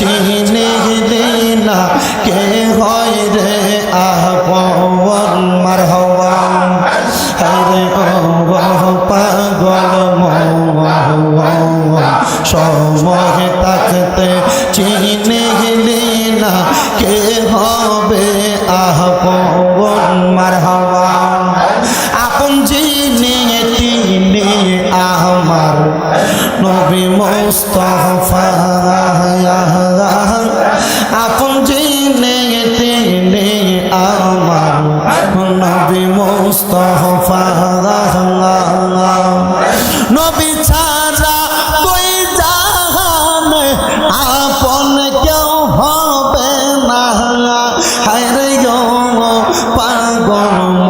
চিনে দিনা কে হয় রে আপন মার হওয়া হরে পাগল সময় তাকতে চিনে দিনা কে হবে আপন মার হওয়া আপন জিনে তিনি আমার নবী মোস্তফা মোস্তফা নবী ছাড়া জাহান আপন কেউ হবে না। হায়রে পাগল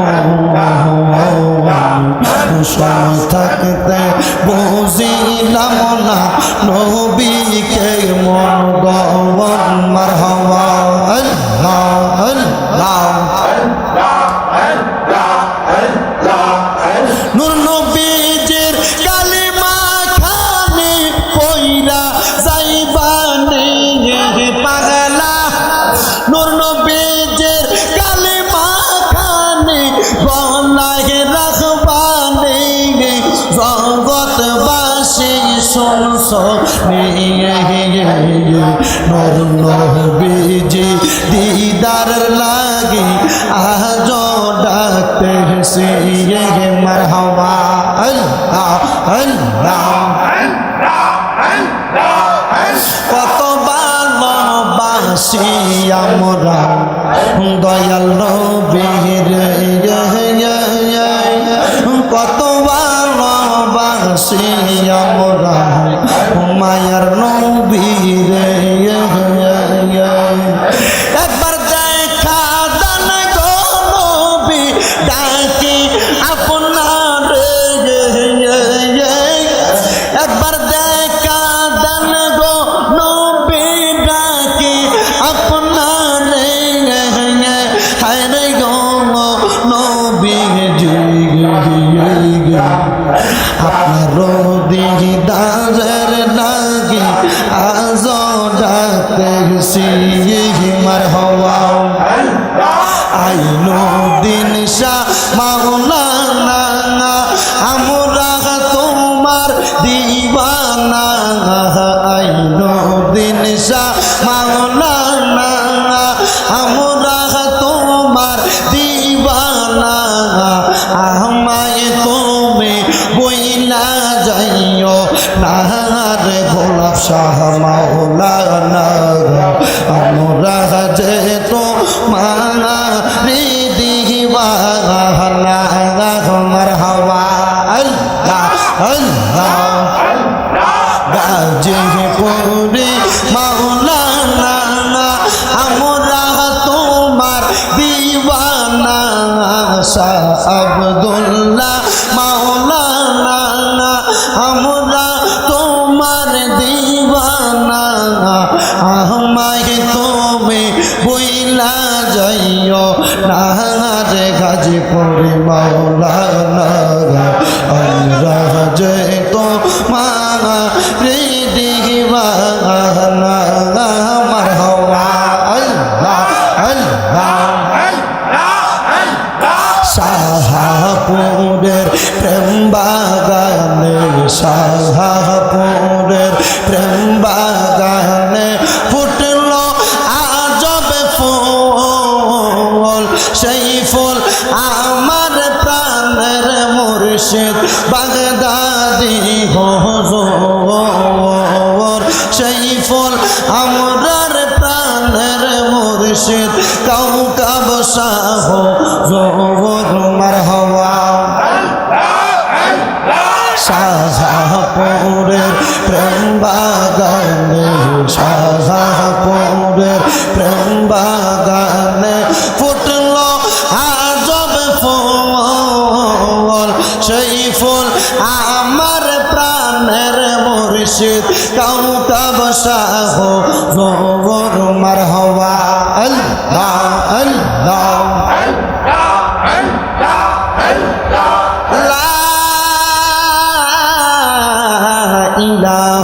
নবীজি দিদার লাগে আজ ডাকতে সে মারহাবা আল্লাহ আল্লাহ কত ভালোবাসি আমরা দয়াল মায়ার নবীর একবার আজ ডাকতে মার হওয়া। আইনো দিন শাহ শাহ মাওলানা আমরা যে তো মানা দিবানা আমার হাওয়া। আল্লাহ আল্লাহ। গাজীপুরে মাওলানা আমরা তোমার দিওয়ানা। শাহ আব্দুল্লাহ মাওলানা দিওয়ানা আমায় তুমি বইলা যাইও না রে গাজীপুরে মাওলানা। প্রেম বাগানে ফুটল আজব ফুল। সেই ফুল আমার প্রাণের মুর্শিদ বাগদাদি হজর। সেই ফুল আমরার প্রাণের মুর্শিদ কাউকাব শাহ জোর মার হওয়া প্রেম বাগানে শাহপুরের প্রেম বাগানে ফুটল আজব ফুল। সেই ফুল আমার প্রাণের মুর্শিদ কাউকাব শাহ মার হওয়া আল্লাহ আল্লাহ। লা